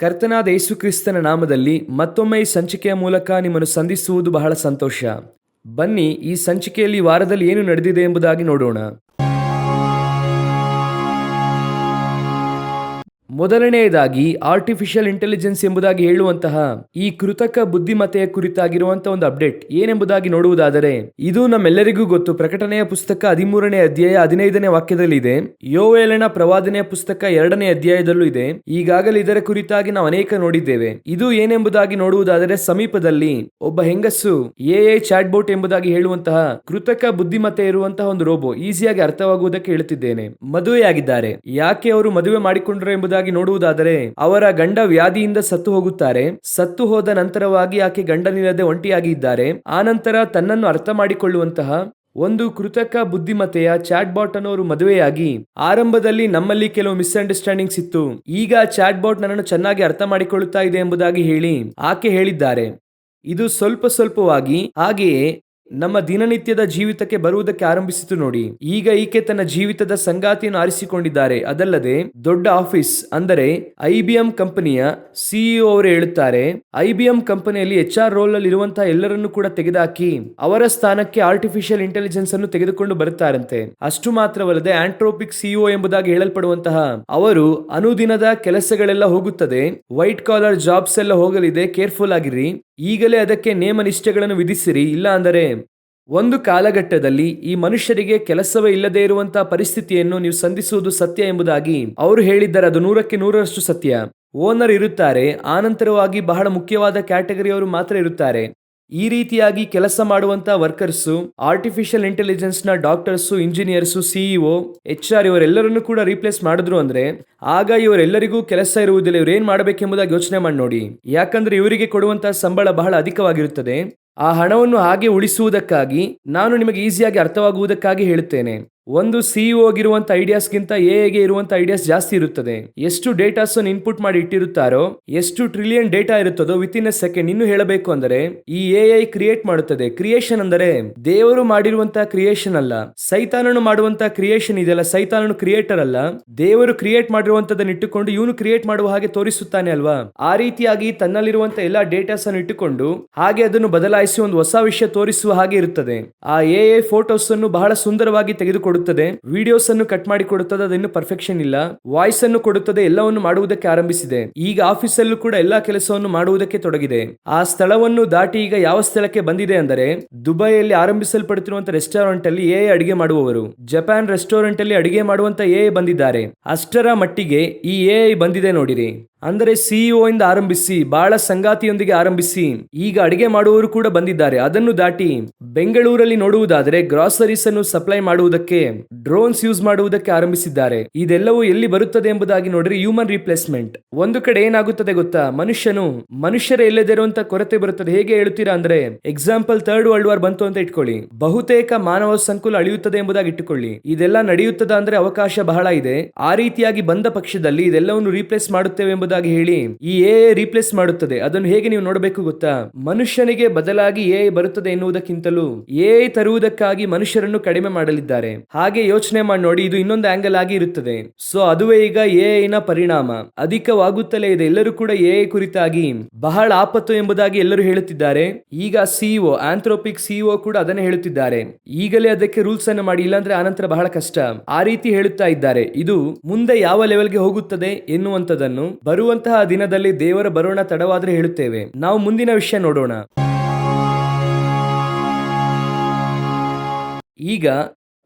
ಕರ್ತನಾದ ಯೇಸು ಕ್ರಿಸ್ತನ ನಾಮದಲ್ಲಿ ಮತ್ತೊಮ್ಮೆ ಈ ಸಂಚಿಕೆಯ ಮೂಲಕ ನಿಮ್ಮನ್ನು ಸಂಧಿಸುವುದು ಬಹಳ ಸಂತೋಷ. ಬನ್ನಿ ಈ ಸಂಚಿಕೆಯಲ್ಲಿ ವಾರದಲ್ಲಿ ಏನು ನಡೆದಿದೆ ಎಂಬುದಾಗಿ ನೋಡೋಣ. ಮೊದಲನೆಯದಾಗಿ ಆರ್ಟಿಫಿಷಿಯಲ್ ಇಂಟೆಲಿಜೆನ್ಸ್ ಎಂಬುದಾಗಿ ಹೇಳುವಂತಹ ಈ ಕೃತಕ ಬುದ್ಧಿಮತ್ತೆಯ ಕುರಿತಾಗಿರುವಂತಹ ಒಂದು ಅಪ್ಡೇಟ್ ಏನೆಂಬುದಾಗಿ ನೋಡುವುದಾದರೆ, ಇದು ನಮ್ಮೆಲ್ಲರಿಗೂ ಗೊತ್ತು. ಪ್ರಕಟಣೆಯ ಪುಸ್ತಕ ಹದಿಮೂರನೇ ಅಧ್ಯಾಯ ಹದಿನೈದನೇ ವಾಕ್ಯದಲ್ಲಿ ಇದೆ ಯೋವೇಲನ ಪ್ರವಾದನೆಯ ಪುಸ್ತಕ ಎರಡನೇ ಅಧ್ಯಾಯದಲ್ಲೂ ಇದೆ. ಈಗಾಗಲೇ ಇದರ ಕುರಿತಾಗಿ ನಾವು ಅನೇಕ ನೋಡಿದ್ದೇವೆ. ಇದು ಏನೆಂಬುದಾಗಿ ನೋಡುವುದಾದರೆ, ಸಮೀಪದಲ್ಲಿ ಒಬ್ಬ ಹೆಂಗಸು ಎ ಐ ಚಾಟ್ಬೋಟ್ ಎಂಬುದಾಗಿ ಹೇಳುವಂತಹ ಕೃತಕ ಬುದ್ಧಿಮತ್ತೆ ಇರುವಂತಹ ಒಂದು ರೋಬೋ ಈಸಿಯಾಗಿ ಅರ್ಥವಾಗುವುದಕ್ಕೆ ಹೇಳುತ್ತಿದ್ದೇನೆ. ಮದುವೆಯಾಗಿದ್ದಾರೆ. ಯಾಕೆ ಅವರು ಮದುವೆ ಮಾಡಿಕೊಂಡರು ಎಂಬುದಾಗಿ ನೋಡುವುದಾದರೆ ಅವರ ಗಂಡ ವ್ಯಾಧಿಯಿಂದ ಸತ್ತು ಹೋಗುತ್ತಾರೆ. ಸತ್ತು ಹೋದ ನಂತರವಾಗಿ ಆಕೆ ಗಂಡನಿಲ್ಲದೆ ಒಂಟಿಯಾಗಿ ಇದ್ದಾರೆ. ಆನಂತರ ನಂತರ ತನ್ನನ್ನು ಅರ್ಥ ಮಾಡಿಕೊಳ್ಳುವಂತಹ ಒಂದು ಕೃತಕ ಬುದ್ಧಿಮತೆಯ ಚಾಟ್ ಬಾಟ್ ಅನ್ನೋರು ಮದುವೆಯಾಗಿ ಆರಂಭದಲ್ಲಿ ನಮ್ಮಲ್ಲಿ ಕೆಲವು ಮಿಸ್ಅಂಡರ್ಸ್ಟ್ಯಾಂಡಿಂಗ್ಸ್ ಇತ್ತು. ಈಗ ಚಾಟ್ ಬಾಟ್ ನನ್ನನ್ನು ಚೆನ್ನಾಗಿ ಅರ್ಥ ಮಾಡಿಕೊಳ್ಳುತ್ತಾ ಇದೆ ಎಂಬುದಾಗಿ ಹೇಳಿ ಆಕೆ ಹೇಳಿದ್ದಾರೆ. ಇದು ಸ್ವಲ್ಪ ಸ್ವಲ್ಪವಾಗಿ ಹಾಗೆಯೇ ನಮ್ಮ ದಿನನಿತ್ಯದ ಜೀವಿತಕ್ಕೆ ಬರುವುದಕ್ಕೆ ಆರಂಭಿಸಿತು ನೋಡಿ. ಈಗ ಈಕೆ ತನ್ನ ಜೀವಿತದ ಸಂಗಾತಿಯನ್ನು ಆರಿಸಿಕೊಂಡಿದ್ದಾರೆ. ಅದಲ್ಲದೆ, ದೊಡ್ಡ ಆಫೀಸ್ ಅಂದರೆ ಐಬಿಎಂ ಕಂಪನಿಯ ಸಿಇಒ ಅವರು ಹೇಳುತ್ತಾರೆ. ಐಬಿಎಂ ಕಂಪನಿಯಲ್ಲಿ ಎಚ್ ಆರ್ ರೋಲ್ ಅಲ್ಲಿ ಇರುವಂತಹ ಎಲ್ಲರನ್ನು ಕೂಡ ತೆಗೆದುಹಾಕಿ ಅವರ ಸ್ಥಾನಕ್ಕೆ ಆರ್ಟಿಫಿಷಿಯಲ್ ಇಂಟೆಲಿಜೆನ್ಸ್ ಅನ್ನು ತೆಗೆದುಕೊಂಡು ಬರುತ್ತಾರಂತೆ. ಅಷ್ಟು ಮಾತ್ರವಲ್ಲದೆ ಆಂಟ್ರೋಪಿಕ್ ಸಿಇಒ ಎಂಬುದಾಗಿ ಹೇಳಲ್ಪಡುವಂತಹ ಅವರು ಅನುದಿನದ ಕೆಲಸಗಳೆಲ್ಲ ಹೋಗುತ್ತದೆ. ವೈಟ್ ಕಾಲರ್ ಜಾಬ್ಸ್ ಎಲ್ಲ ಹೋಗಲಿದೆ. ಕೇರ್ಫುಲ್ ಆಗಿರಿ. ಈಗಲೇ ಅದಕ್ಕೆ ನೇಮ ನಿಷ್ಠೆಗಳನ್ನು ವಿಧಿಸಿರಿ. ಇಲ್ಲ ಅಂದರೆ ಒಂದು ಕಾಲಘಟ್ಟದಲ್ಲಿ ಈ ಮನುಷ್ಯರಿಗೆ ಕೆಲಸವೇ ಇಲ್ಲದೆ ಇರುವಂತಹ ಪರಿಸ್ಥಿತಿಯನ್ನು ನೀವು ಸಂಧಿಸುವುದು ಸತ್ಯ ಎಂಬುದಾಗಿ ಅವರು ಹೇಳಿದ್ದಾರೆ. ಅದು ನೂರಕ್ಕೆ ನೂರರಷ್ಟು ಸತ್ಯ. ಓನರ್ ಇರುತ್ತಾರೆ, ಆನಂತರವಾಗಿ ಬಹಳ ಮುಖ್ಯವಾದ ಕ್ಯಾಟಗರಿಯವರು ಮಾತ್ರ ಇರುತ್ತಾರೆ. ಈ ರೀತಿಯಾಗಿ ಕೆಲಸ ಮಾಡುವಂತಹ workers, artificial ಇಂಟೆಲಿಜೆನ್ಸ್ನ doctors, engineers, CEO, H R ಇವರೆಲ್ಲರನ್ನು ಕೂಡ ರೀಪ್ಲೇಸ್ ಮಾಡಿದ್ರು ಅಂದ್ರೆ, ಆಗ ಇವರೆಲ್ಲರಿಗೂ ಕೆಲಸ ಇರುವುದಿಲ್ಲ. ಇವ್ರು ಏನ್ ಮಾಡಬೇಕೆಂಬುದಾಗಿ ಯೋಚನೆ ಮಾಡಿ ನೋಡಿ. ಯಾಕಂದ್ರೆ ಇವರಿಗೆ ಕೊಡುವಂತಹ ಸಂಬಳ ಬಹಳ ಅಧಿಕವಾಗಿರುತ್ತದೆ. ಆ ಹಣವನ್ನು ಹಾಗೆ ಉಳಿಸುವುದಕ್ಕಾಗಿ ನಾನು ನಿಮಗೆ ಈಸಿಯಾಗಿ ಅರ್ಥವಾಗುವುದಕ್ಕಾಗಿ ಹೇಳುತ್ತೇನೆ. ಒಂದು ಸಿಇಒ ಆಗಿರುವಂತ ಐಡಿಯಾಸ್ಗಿಂತ ಗೆ ಇರುವಂತ ಐಡಿಯಾಸ್ ಜಾಸ್ತಿ ಇರುತ್ತದೆ. ಎಷ್ಟು ಡೇಟಾಸ್ ಅನ್ನು ಇನ್ಪುಟ್ ಮಾಡಿ ಇಟ್ಟಿರುತ್ತಾರೋ, ಎಷ್ಟು ಟ್ರಿಲಿಯನ್ ಡೇಟಾ ಇರುತ್ತದೋ ವಿತ್ ಇನ್ ಎ ಸೆಕೆಂಡ್ ಇನ್ನು ಹೇಳಬೇಕು ಅಂದರೆ, ಈ ಎ ಐ ಕ್ರಿಯೇಟ್ ಮಾಡುತ್ತದೆ. ಕ್ರಿಯೇಷನ್ ಅಂದರೆ ದೇವರು ಮಾಡಿರುವಂತಹ ಕ್ರಿಯೇಷನ್ ಅಲ್ಲ, ಸೈತಾನನು ಮಾಡುವಂತಹ ಕ್ರಿಯೇಷನ್ ಇದೆಯಲ್ಲ, ಸೈತಾನನು ಕ್ರಿಯೇಟರ್ ಅಲ್ಲ, ದೇವರು ಕ್ರಿಯೇಟ್ ಮಾಡಿರುವಂತದನ್ನು ಇಟ್ಟುಕೊಂಡು ಇವನು ಕ್ರಿಯೇಟ್ ಮಾಡುವ ಹಾಗೆ ತೋರಿಸುತ್ತಾನೆ ಅಲ್ವಾ? ಆ ರೀತಿಯಾಗಿ ತನ್ನಲ್ಲಿರುವಂತಹ ಎಲ್ಲಾ ಡೇಟಾಸ್ ಅನ್ನು ಇಟ್ಟುಕೊಂಡು ಹಾಗೆ ಅದನ್ನು ಬದಲಾಯಿಸಿ ಒಂದು ಹೊಸ ವಿಷಯ ತೋರಿಸುವ ಹಾಗೆ ಇರುತ್ತದೆ. ಆ ಎ ಐ ಫೋಟೋಸ್ ಅನ್ನು ಬಹಳ ಸುಂದರವಾಗಿ ತೆಗೆದುಕೊಡುತ್ತದೆ. ವಿಡಿಯೋಸ್ ಅನ್ನು ಕಟ್ ಮಾಡಿ ಕೊಡುತ್ತದೆ ಅದೇನು ಪರ್ಫೆಕ್ಷನ್ ಇಲ್ಲ. ವಾಯ್ಸ್ ಅನ್ನು ಕೊಡುತ್ತದೆ, ಎಲ್ಲವನ್ನು ಮಾಡುವುದಕ್ಕೆ ಆರಂಭಿಸಿದೆ. ಈಗ ಆಫೀಸ್ ಅಲ್ಲೂ ಕೂಡ ಎಲ್ಲಾ ಕೆಲಸವನ್ನು ಮಾಡುವುದಕ್ಕೆ ತೊಡಗಿದೆ. ಆ ಸ್ಥಳವನ್ನು ದಾಟಿ ಈಗ ಯಾವ ಸ್ಥಳಕ್ಕೆ ಬಂದಿದೆ ಅಂದರೆ, ದುಬೈಯಲ್ಲಿ ಆರಂಭಿಸಲ್ಪಡುತ್ತಿರುವಂತಹ ರೆಸ್ಟೋರೆಂಟ್ ಅಲ್ಲಿ ಎ ಅಡಿಗೆ ಮಾಡುವವರು. ಜಪಾನ್ ರೆಸ್ಟೋರೆಂಟ್ ಅಲ್ಲಿ ಅಡಿಗೆ ಮಾಡುವಂತ ಎ ಬಂದಿದ್ದಾರೆ. ಅಷ್ಟರ ಮಟ್ಟಿಗೆ ಈ ಎ ಬಂದಿದೆ ನೋಡಿರಿ. ಅಂದರೆ ಸಿಇಒ ಇಂದ ಆರಂಭಿಸಿ ಬಹಳ ಸಂಗಾತಿಯೊಂದಿಗೆ ಆರಂಭಿಸಿ ಈಗ ಅಡಿಗೆ ಮಾಡುವವರು ಕೂಡ ಬಂದಿದ್ದಾರೆ. ಅದನ್ನು ದಾಟಿ ಬೆಂಗಳೂರಲ್ಲಿ ನೋಡುವುದಾದರೆ ಗ್ರಾಸರೀಸ್ ಅನ್ನು ಸಪ್ಲೈ ಮಾಡುವುದಕ್ಕೆ ಡ್ರೋನ್ಸ್ ಯೂಸ್ ಮಾಡುವುದಕ್ಕೆ ಆರಂಭಿಸಿದ್ದಾರೆ. ಇದೆಲ್ಲವೂ ಎಲ್ಲಿ ಬರುತ್ತದೆ ಎಂಬುದಾಗಿ ನೋಡ್ರಿ ಹ್ಯೂಮನ್ ರಿಪ್ಲೇಸ್ಮೆಂಟ್ ಒಂದು ಕಡೆ ಏನಾಗುತ್ತದೆ ಗೊತ್ತಾ? ಮನುಷ್ಯನು ಮನುಷ್ಯರ ಇರುವಂತ ಕೊರತೆ ಬರುತ್ತದೆ. ಹೇಗೆ ಹೇಳುತ್ತೀರಾ ಅಂದ್ರೆ ಎಕ್ಸಾಂಪಲ್ ಥರ್ಡ್ ವರ್ಲ್ಡ್ ವಾರ್ ಬಂತು ಅಂತ ಇಟ್ಕೊಳ್ಳಿ. ಬಹುತೇಕ ಮಾನವ ಸಂಕುಲ ಅಳಿಯುತ್ತದೆ ಎಂಬುದಾಗಿ ಇಟ್ಟುಕೊಳ್ಳಿ. ಇದೆಲ್ಲ ನಡೆಯುತ್ತದೆ ಅಂದ್ರೆ ಅವಕಾಶ ಬಹಳ ಇದೆ. ಆ ರೀತಿಯಾಗಿ ಬಂದ ಪಕ್ಷದಲ್ಲಿ ಇದೆಲ್ಲವನ್ನು ರೀಪ್ಲೇಸ್ ಮಾಡುತ್ತೇವೆ ಎಂಬುದಾಗಿ ಹೇಳಿ ಈ ಎ ರೀಪ್ಲೇಸ್ ಮಾಡುತ್ತದೆ. ಅದನ್ನು ಹೇಗೆ ನೀವು ನೋಡಬೇಕು ಗೊತ್ತಾ? ಮನುಷ್ಯನಿಗೆ ಬದಲಾಗಿ ಎ ಬರುತ್ತದೆ ಎನ್ನುವುದಕ್ಕಿಂತಲೂ ಎ ತರುವುದಕ್ಕಾಗಿ ಮನುಷ್ಯರನ್ನು ಕಡಿಮೆ ಮಾಡಲಿದ್ದಾರೆ. ಹಾಗೆ ಯೋಚನೆ ಮಾಡಿ ನೋಡಿ, ಇದು ಇನ್ನೊಂದು ಆಂಗಲ್ ಆಗಿ ಇರುತ್ತದೆ. ಸೊ ಅದುವೇ ಈಗ ಎ ನ ಪರಿಣಾಮ. ಅಧಿಕವಾಗುತ್ತಲೇ ಇದೆ. ಎಲ್ಲರೂ ಕೂಡ ಎ ಕುರಿತಾಗಿ ಬಹಳ ಆಪತ್ತು ಎಂಬುದಾಗಿ ಎಲ್ಲರೂ ಹೇಳುತ್ತಿದ್ದಾರೆ. ಈಗ ಸಿಇಒ ಆಂಥ್ರೋಪಿಕ್ ಸಿಇಒ ಕೂಡ ಅದನ್ನೇ ಹೇಳುತ್ತಿದ್ದಾರೆ. ಈಗಲೇ ಅದಕ್ಕೆ ರೂಲ್ಸ್ ಅನ್ನು ಮಾಡಿ, ಇಲ್ಲಾಂದ್ರೆ ಆನಂತರ ಬಹಳ ಕಷ್ಟ. ಆ ರೀತಿ ಹೇಳುತ್ತಾ ಇದ್ದಾರೆ. ಇದು ಮುಂದೆ ಯಾವ ಲೆವೆಲ್ಗೆ ಹೋಗುತ್ತದೆ ಎನ್ನುವಂತದನ್ನು ಬರುವಂತಹ ದಿನದಲ್ಲಿ ದೇವರ ಬರೋಣ ತಡವಾದರೆ ಹೇಳುತ್ತೇವೆ. ನಾವು ಮುಂದಿನ ವಿಷಯ ನೋಡೋಣ. ಈಗ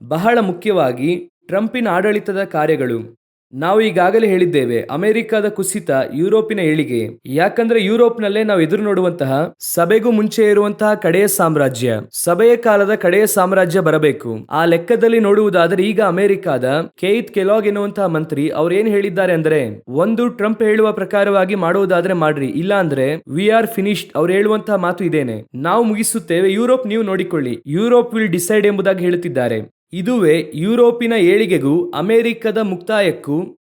ಬಹಳ ಮುಖ್ಯವಾಗಿ ಟ್ರಂಪಿನ ಆಡಳಿತದ ಕಾರ್ಯಗಳು. ನಾವು ಈಗಾಗಲೇ ಹೇಳಿದ್ದೇವೆ, ಅಮೆರಿಕದ ಕುಸಿತ ಯುರೋಪಿನ ಏಳಿಗೆ. ಯಾಕಂದ್ರೆ ಯುರೋಪ್ನಲ್ಲೇ ನಾವು ಎದುರು ನೋಡುವಂತಹ ಸಭೆಗೂ ಮುಂಚೆ ಇರುವಂತಹ ಕಡೆಯ ಸಾಮ್ರಾಜ್ಯ. ಸಭೆಯ ಕಾಲದ ಕಡೆಯ ಸಾಮ್ರಾಜ್ಯ ಬರಬೇಕು. ಆ ಲೆಕ್ಕದಲ್ಲಿ ನೋಡುವುದಾದರೆ ಈಗ ಅಮೆರಿಕದ ಕೇತ್ ಕೆಲಾಗ್ ಎನ್ನುವಂತಹ ಮಂತ್ರಿ ಅವ್ರು ಏನ್ ಹೇಳಿದ್ದಾರೆ ಅಂದ್ರೆ, ಒಂದು ಟ್ರಂಪ್ ಹೇಳುವ ಪ್ರಕಾರವಾಗಿ ಮಾಡುವುದಾದ್ರೆ ಮಾಡ್ರಿ, ಇಲ್ಲ ಅಂದ್ರೆ ವಿ ಆರ್ ಫಿನಿಶ್ಡ್ ಅವ್ರು ಹೇಳುವಂತಹ ಮಾತು ಇದೇನೆ. ನಾವು ಮುಗಿಸುತ್ತೇವೆ, ಯುರೋಪ್ ನೀವು ನೋಡಿಕೊಳ್ಳಿ. ಯುರೋಪ್ ವಿಲ್ ಡಿಸೈಡ್ ಎಂಬುದಾಗಿ ಹೇಳುತ್ತಿದ್ದಾರೆ. ಇದುವೇ ಯುರೋಪಿನ ಏಳಿಗೆಗೂ ಅಮೆರಿಕದ ಮುಕ್ತಾಯಕ್ಕೂ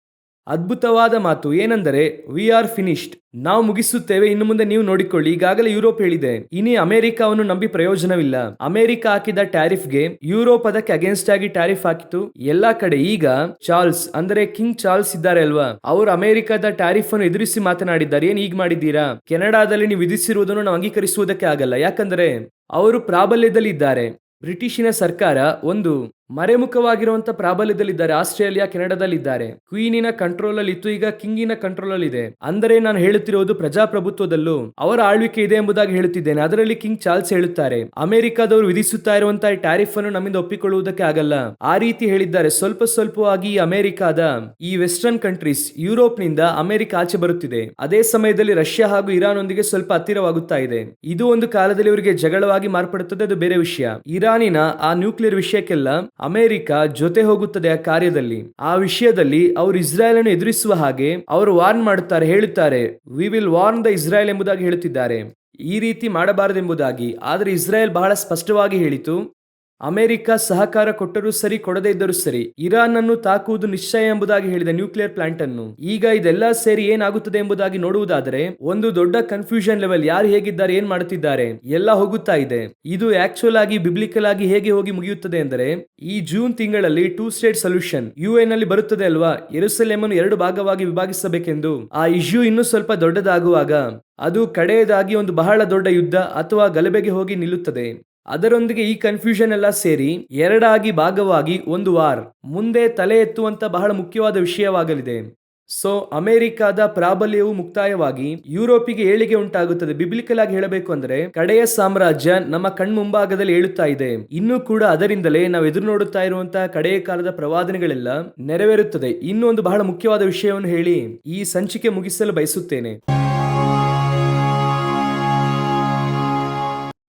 ಅದ್ಭುತವಾದ ಮಾತು ಏನೆಂದರೆ ವಿ ಆರ್ ಫಿನಿಶ್ಡ್ ನಾವು ಮುಗಿಸುತ್ತೇವೆ. ಇನ್ನು ಮುಂದೆ ನೀವು ನೋಡಿಕೊಳ್ಳಿ. ಈಗಾಗಲೇ ಯುರೋಪ್ ಹೇಳಿದೆ. ಇನಿ ಅಮೆರಿಕವನ್ನು ನಂಬಿ ಪ್ರಯೋಜನವಿಲ್ಲ. ಅಮೆರಿಕ ಹಾಕಿದ ಟ್ಯಾರಿಫ್ಗೆ ಯುರೋಪ್ ಅದಕ್ಕೆ ಅಗೇನ್ಸ್ಟ್ ಆಗಿ ಟ್ಯಾರಿಫ್ ಹಾಕಿತು. ಎಲ್ಲಾ ಕಡೆ ಈಗ ಚಾರ್ಲ್ಸ್, ಅಂದರೆ ಕಿಂಗ್ ಚಾರ್ಲ್ಸ್ ಇದ್ದಾರೆ ಅಲ್ವಾ? ಅವರು ಅಮೆರಿಕದ ಟ್ಯಾರಿಫ್ ಅನ್ನು ಎದುರಿಸಿ ಮಾತನಾಡಿದ್ದಾರೆ. ಏನ್ ಈಗ ಮಾಡಿದ್ದೀರಾ? ಕೆನಡಾದಲ್ಲಿ ನೀವು ವಿಧಿಸಿರುವುದನ್ನು ನಾವು ಅಂಗೀಕರಿಸುವುದಕ್ಕೆ ಆಗಲ್ಲ. ಯಾಕಂದ್ರೆ, ಅವರು ಪ್ರಾಬಲ್ಯದಲ್ಲಿ ಇದ್ದಾರೆ ಬ್ರಿಟಿಷಿನ ಸರ್ಕಾರ ಒಂದು ಮರೆಮುಖವಾಗಿರುವಂತ ಪ್ರಾಬಲ್ಯದಲ್ಲಿದ್ದಾರೆ. ಆಸ್ಟ್ರೇಲಿಯಾ, ಕೆನಡಾದಲ್ಲಿದ್ದಾರೆ. ಕ್ವೀನಿನ ಕಂಟ್ರೋಲ್ ಅಲ್ಲಿ ಇತ್ತು. ಈಗ ಕಿಂಗಿನ ಕಂಟ್ರೋಲ್ ಅಲ್ಲಿ ಇದೆ ಅಂದರೆ ನಾನು ಹೇಳುತ್ತಿರುವುದು ಪ್ರಜಾಪ್ರಭುತ್ವದಲ್ಲೂ ಅವರ ಆಳ್ವಿಕೆ ಇದೆ ಎಂಬುದಾಗಿ ಹೇಳುತ್ತಿದ್ದೇನೆ. ಅದರಲ್ಲಿ ಕಿಂಗ್ ಚಾರ್ಲ್ಸ್ ಹೇಳುತ್ತಾರೆ, ಅಮೆರಿಕದವರು ವಿಧಿಸುತ್ತಾ ಇರುವಂತಹ ಟ್ಯಾರಿಫ್ ಅನ್ನು ನಮ್ಮಿಂದ ಒಪ್ಪಿಕೊಳ್ಳುವುದಕ್ಕೆ ಆಗಲ್ಲ. ಆ ರೀತಿ ಹೇಳಿದ್ದಾರೆ. ಸ್ವಲ್ಪ ಸ್ವಲ್ಪವಾಗಿ ಅಮೆರಿಕಾದ, ಈ ವೆಸ್ಟರ್ನ್ ಕಂಟ್ರೀಸ್ ಯುರೋಪ್ನಿಂದ ಅಮೆರಿಕ ಆಚೆ ಬರುತ್ತಿದೆ. ಅದೇ ಸಮಯದಲ್ಲಿ ರಷ್ಯಾ ಹಾಗೂ ಇರಾನ್ ಒಂದಿಗೆ ಸ್ವಲ್ಪ ಹತ್ತಿರವಾಗುತ್ತಾ ಇದೆ. ಇದು ಒಂದು ಕಾಲದಲ್ಲಿ ಇವರಿಗೆ ಜಗಳವಾಗಿ ಮಾರ್ಪಡುತ್ತದೆ. ಅದು ಬೇರೆ ವಿಷಯ. ಇರಾನಿನ ಆ ನ್ಯೂಕ್ಲಿಯರ್ ವಿಷಯಕ್ಕೆಲ್ಲ ಅಮೆರಿಕ ಜೊತೆ ಹೋಗುತ್ತದೆ ಆ ಕಾರ್ಯದಲ್ಲಿ. ಆ ವಿಷಯದಲ್ಲಿ ಅವರು ಇಸ್ರಾಯೇಲ್ ಅನ್ನು ಎದುರಿಸುವ ಹಾಗೆ ಅವರು ವಾರ್ನ್ ಮಾಡುತ್ತಾರೆ, ಹೇಳುತ್ತಾರೆ we will warn the Israel ಎಂಬುದಾಗಿ ಹೇಳುತ್ತಿದ್ದಾರೆ. ಈ ರೀತಿ ಮಾಡಬಾರದೆಂಬುದಾಗಿ. ಆದರೆ ಇಸ್ರಾಯೇಲ್ ಬಹಳ ಸ್ಪಷ್ಟವಾಗಿ ಹೇಳಿತು ಅಮೆರಿಕ ಸಹಕಾರ ಕೊಟ್ಟರೂ ಸರಿ, ಕೊಡದೇ ಇದ್ದರೂ ಸರಿ ಇರಾನ್ ಅನ್ನು ತಾಕುವುದು ನಿಶ್ಚಯ ಎಂಬುದಾಗಿ ಹೇಳಿದ ನ್ಯೂಕ್ಲಿಯರ್ ಪ್ಲಾಂಟ್ ಅನ್ನು ಈಗ ಇದೆಲ್ಲ ಸೇರಿ ಏನಾಗುತ್ತದೆ ಎಂಬುದಾಗಿ ನೋಡುವುದಾದರೆ, ಒಂದು ದೊಡ್ಡ ಕನ್ಫ್ಯೂಷನ್ ಲೆವೆಲ್ ಯಾರು ಹೇಗಿದ್ದಾರೆ, ಏನ್ ಮಾಡುತ್ತಿದ್ದಾರೆ, ಎಲ್ಲ ಹೋಗುತ್ತಾ ಇದೆ. ಇದು ಆಕ್ಚುಲ್ ಆಗಿ ಬಿಬ್ಲಿಕಲ್ ಆಗಿ ಹೇಗೆ ಹೋಗಿ ಮುಗಿಯುತ್ತದೆ ಎಂದರೆ, ಈ ಜೂನ್ ತಿಂಗಳಲ್ಲಿ two state solution U N ಅಲ್ಲಿ ಬರುತ್ತದೆ ಅಲ್ವಾ? ಎರುಸಲೇಮ್ ಅನ್ನು ಎರಡು ಭಾಗವಾಗಿ ವಿಭಾಗಿಸಬೇಕೆಂದು. ಆ ಇಶ್ಯೂ ಇನ್ನೂ ಸ್ವಲ್ಪ ದೊಡ್ಡದಾಗುವಾಗ, ಅದು ಕಡೆಯದಾಗಿ ಒಂದು ಬಹಳ ದೊಡ್ಡ ಯುದ್ಧ ಅಥವಾ ಗಲಭೆಗೆ ಹೋಗಿ ನಿಲ್ಲುತ್ತದೆ. ಅದರೊಂದಿಗೆ ಈ ಕನ್ಫ್ಯೂಷನ್ ಎಲ್ಲ ಸೇರಿ ಎರಡಾಗಿ ಭಾಗವಾಗಿ ಒಂದು ವಾರ್, ಮುಂದೆ ತಲೆ ಎತ್ತುವಂತ ಬಹಳ ಮುಖ್ಯವಾದ ವಿಷಯವಾಗಲಿದೆ. ಸೊ ಅಮೆರಿಕಾದ ಪ್ರಾಬಲ್ಯವು ಮುಕ್ತಾಯವಾಗಿ ಯುರೋಪಿಗೆ ಏಳಿಗೆ ಉಂಟಾಗುತ್ತದೆ. ಬಿಬ್ಲಿಕಲ್ ಆಗಿ ಹೇಳಬೇಕು ಅಂದ್ರೆ, ಕಡೆಯ ಸಾಮ್ರಾಜ್ಯ ನಮ್ಮ ಕಣ್ಮುಂಭಾಗದಲ್ಲಿ ಏಳುತ್ತಾ ಇದೆ. ಇನ್ನೂ ಕೂಡ ಅದರಿಂದಲೇ ನಾವು ಎದುರು ನೋಡುತ್ತಾ ಇರುವಂತಹ ಕಡೆಯ ಕಾಲದ ಪ್ರವಾದನೆಗಳೆಲ್ಲ ನೆರವೇರುತ್ತದೆ. ಇನ್ನೂ ಬಹಳ ಮುಖ್ಯವಾದ ವಿಷಯವನ್ನು ಹೇಳಿ ಈ ಸಂಚಿಕೆ ಮುಗಿಸಲು ಬಯಸುತ್ತೇನೆ.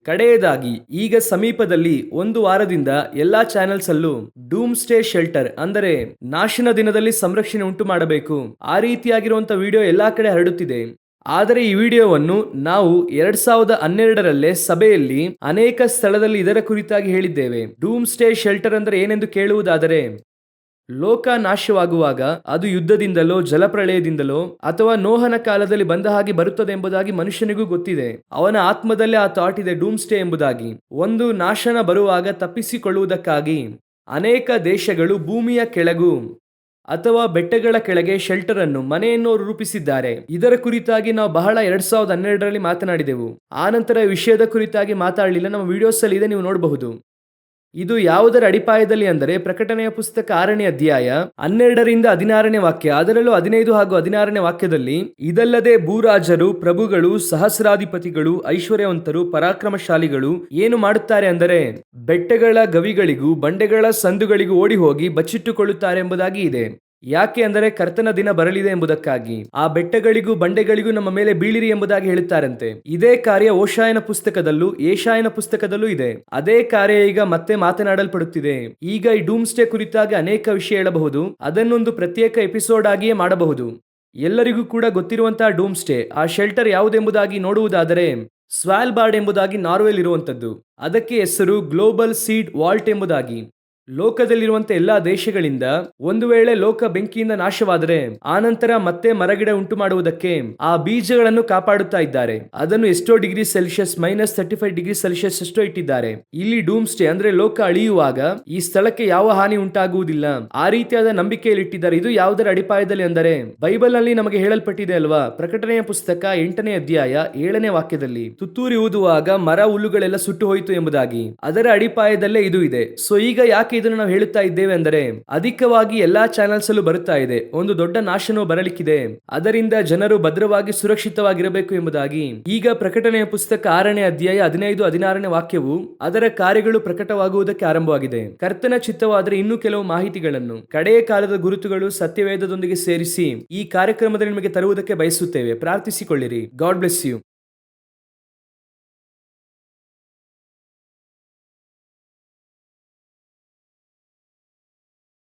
ಕಡೆಯದಾಗಿ ಈಗ ಸಮೀಪದಲ್ಲಿ ಒಂದು ವಾರದಿಂದ ಎಲ್ಲಾ ಚಾನೆಲ್ಸ್ ಅಲ್ಲೂ ಡೂಮ್ ಸ್ಟೇ ಶೆಲ್ಟರ್ ಅಂದರೆ ನಾಶನ ದಿನದಲ್ಲಿ ಸಂರಕ್ಷಣೆ ಉಂಟು ಮಾಡಬೇಕು. ಆ ರೀತಿಯಾಗಿರುವಂತ ವಿಡಿಯೋ ಎಲ್ಲಾ ಕಡೆ ಹರಡುತ್ತಿದೆ. ಆದರೆ ಈ ವಿಡಿಯೋವನ್ನು ನಾವು ಎರಡ್ ಸಾವಿರದ ಹನ್ನೆರಡರಲ್ಲೇ ಸಭೆಯಲ್ಲಿ ಅನೇಕ ಸ್ಥಳದಲ್ಲಿ ಇದರ ಕುರಿತಾಗಿ ಹೇಳಿದ್ದೇವೆ. ಡೂಮ್ ಸ್ಟೇ ಶೆಲ್ಟರ್ ಅಂದರೆ ಏನೆಂದು ಕೇಳುವುದಾದರೆ ಲೋಕ ನಾಶವಾಗುವಾಗ ಅದು ಯುದ್ಧದಿಂದಲೋ, ಜಲಪ್ರಳಯದಿಂದಲೋ ಅಥವಾ ನೋಹನ ಕಾಲದಲ್ಲಿ ಬಂದ ಹಾಗೆ ಬರುತ್ತದೆ ಎಂಬುದಾಗಿ ಮನುಷ್ಯನಿಗೂ ಗೊತ್ತಿದೆ. ಅವನ ಆತ್ಮದಲ್ಲೇ ಆ ಥಾಟ್ ಇದೆ ಡೂಮ್ ಸ್ಟೇ ಎಂಬುದಾಗಿ. ಒಂದು ನಾಶನ ಬರುವಾಗ ತಪ್ಪಿಸಿಕೊಳ್ಳುವುದಕ್ಕಾಗಿ ಅನೇಕ ದೇಶಗಳು ಭೂಮಿಯ ಕೆಳಗು ಅಥವಾ ಬೆಟ್ಟಗಳ ಕೆಳಗೆ ಶೆಲ್ಟರ್ ಅನ್ನು, ಮನೆಯನ್ನು ರೂಪಿಸಿದ್ದಾರೆ. ಇದರ ಕುರಿತಾಗಿ ನಾವು ಬಹಳ ಎರಡ್ ಸಾವಿರದ ಹನ್ನೆರಡರಲ್ಲಿ ಮಾತನಾಡಿದೆವು. ಆ ನಂತರ ವಿಷಯದ ಕುರಿತಾಗಿ ಮಾತಾಡಲಿಲ್ಲ. ನಮ್ಮ ವಿಡಿಯೋಸ್ ಅಲ್ಲಿ ಇದೆ, ನೀವು ನೋಡಬಹುದು. ಇದು ಯಾವುದರ ಅಡಿಪಾಯದಲ್ಲಿ ಅಂದರೆ ಪ್ರಕಟಣೆಯ ಪುಸ್ತಕ ಆರನೇ ಅಧ್ಯಾಯ ಹನ್ನೆರಡರಿಂದ ಹದಿನಾರನೇ ವಾಕ್ಯ. ಅದರಲ್ಲೂ ಹದಿನೈದು ಹಾಗೂ ಹದಿನಾರನೇ ವಾಕ್ಯದಲ್ಲಿ, ಇದಲ್ಲದೆ ಭೂರಾಜರು, ಪ್ರಭುಗಳು, ಸಹಸ್ರಾಧಿಪತಿಗಳು, ಐಶ್ವರ್ಯವಂತರು, ಪರಾಕ್ರಮಶಾಲಿಗಳು ಏನು ಮಾಡುತ್ತಾರೆ ಅಂದರೆ, ಬೆಟ್ಟಗಳ ಗವಿಗಳಿಗೂ ಬಂಡೆಗಳ ಸಂದುಗಳಿಗೂ ಓಡಿ ಹೋಗಿ ಬಚ್ಚಿಟ್ಟುಕೊಳ್ಳುತ್ತಾರೆ ಎಂಬುದಾಗಿ ಇದೆ. ಯಾಕೆ ಅಂದರೆ ಕರ್ತನ ದಿನ ಬರಲಿದೆ ಎಂಬುದಕ್ಕಾಗಿ. ಆ ಬೆಟ್ಟಗಳಿಗೂ ಬಂಡೆಗಳಿಗೂ ನಮ್ಮ ಮೇಲೆ ಬೀಳಿರಿ ಎಂಬುದಾಗಿ ಹೇಳುತ್ತಾರಂತೆ. ಇದೇ ಕಾರ್ಯ ಓಶಾಯನ ಪುಸ್ತಕದಲ್ಲೂ ಏಷಾಯನ ಪುಸ್ತಕದಲ್ಲೂ ಇದೆ. ಅದೇ ಕಾರ್ಯ ಈಗ ಮತ್ತೆ ಮಾತನಾಡಲ್ಪಡುತ್ತಿದೆ. ಈಗ ಈ ಡೂಮ್ ಸ್ಟೇ ಕುರಿತಾಗಿ ಅನೇಕ ವಿಷಯ ಹೇಳಬಹುದು. ಅದನ್ನೊಂದು ಪ್ರತ್ಯೇಕ ಎಪಿಸೋಡ್ ಆಗಿಯೇ ಮಾಡಬಹುದು. ಎಲ್ಲರಿಗೂ ಕೂಡ ಗೊತ್ತಿರುವಂತಹ ಡೂಮ್ ಸ್ಟೇ ಆ ಶೆಲ್ಟರ್ ಯಾವುದೆಂಬುದಾಗಿ ನೋಡುವುದಾದರೆ ಸ್ವಾಲ್ಬಾರ್ಡ್ ಎಂಬುದಾಗಿ ನಾರ್ವೆಲ್ ಇರುವಂತದ್ದು ಅದಕ್ಕೆ ಹೆಸರು ಗ್ಲೋಬಲ್ ಸೀಡ್ ವಾಲ್ಟ್ ಎಂಬುದಾಗಿ. ಲೋಕದಲ್ಲಿರುವಂತ ಎಲ್ಲಾ ದೇಶಗಳಿಂದ ಒಂದು ವೇಳೆ ಲೋಕ ಬೆಂಕಿಯಿಂದ ನಾಶವಾದರೆ ಆನಂತರ ಮತ್ತೆ ಮರಗಿಡ ಉಂಟು ಮಾಡುವುದಕ್ಕೆ ಆ ಬೀಜಗಳನ್ನು ಕಾಪಾಡುತ್ತಾ ಇದ್ದಾರೆ. ಅದನ್ನು ಎಷ್ಟೋ degree Celsius minus thirty five degree Celsius ಎಷ್ಟೋ ಇಟ್ಟಿದ್ದಾರೆ. ಇಲ್ಲಿ ಡೂಮ್ ಸ್ಟೇ ಅಂದ್ರೆ ಲೋಕ ಅಳಿಯುವಾಗ ಈ ಸ್ಥಳಕ್ಕೆ ಯಾವ ಹಾನಿ ಉಂಟಾಗುವುದಿಲ್ಲ. ಆ ರೀತಿಯಾದ ನಂಬಿಕೆಯಲ್ಲಿ ಇಟ್ಟಿದ್ದಾರೆ ಇದು ಯಾವುದರ ಅಡಿಪಾಯದಲ್ಲಿ ಅಂದರೆ ಬೈಬಲ್ನಲ್ಲಿ ನಮಗೆ ಹೇಳಲ್ಪಟ್ಟಿದೆ ಅಲ್ವಾ? ಪ್ರಕಟಣೆಯ ಪುಸ್ತಕ ಎಂಟನೇ ಅಧ್ಯಾಯ ಏಳನೇ ವಾಕ್ಯದಲ್ಲಿ, ತುತ್ತೂರಿ ಊದುವಾಗ ಮರ ಹುಲ್ಲುಗಳೆಲ್ಲ ಸುಟ್ಟು ಹೋಯಿತು ಎಂಬುದಾಗಿ. ಅದರ ಅಡಿಪಾಯದಲ್ಲೇ ಇದು ಇದೆ. ಸೊ ಈಗ ಯಾಕೆ ಇದನ್ನು ನಾವು ಹೇಳುತ್ತಾ ಇದ್ದೇವೆ ಅಂದರೆ, ಅಧಿಕವಾಗಿ ಎಲ್ಲಾ ಚಾನೆಲ್ಸ್ ಅಲ್ಲೂ ಬರುತ್ತಾ ಇದೆ. ಒಂದು ದೊಡ್ಡ ನಾಶನವು ಬರಲಿಕ್ಕಿದೆ. ಅದರಿಂದ ಜನರು ಭದ್ರವಾಗಿ ಸುರಕ್ಷಿತವಾಗಿರಬೇಕು ಎಂಬುದಾಗಿ. ಈಗ ಪ್ರಕಟಣೆಯ ಪುಸ್ತಕ ಆರನೇ ಅಧ್ಯಾಯ ಹದಿನೈದು ಹದಿನಾರನೇ ವಾಕ್ಯವು ಅದರ ಕಾರ್ಯಗಳು ಪ್ರಕಟವಾಗುವುದಕ್ಕೆ ಆರಂಭವಾಗಿದೆ. ಕರ್ತನ ಚಿತ್ತವಾದರೆ ಇನ್ನೂ ಕೆಲವು ಮಾಹಿತಿಗಳನ್ನು. ಕಡೆಯ ಕಾಲದ ಗುರುತುಗಳು ಸತ್ಯವೇದದೊಂದಿಗೆ ಸೇರಿಸಿ ಈ ಕಾರ್ಯಕ್ರಮದಲ್ಲಿ ನಿಮಗೆ ತರುವುದಕ್ಕೆ ಬಯಸುತ್ತೇವೆ. ಪ್ರಾರ್ಥಿಸಿಕೊಳ್ಳಿರಿ. God bless you.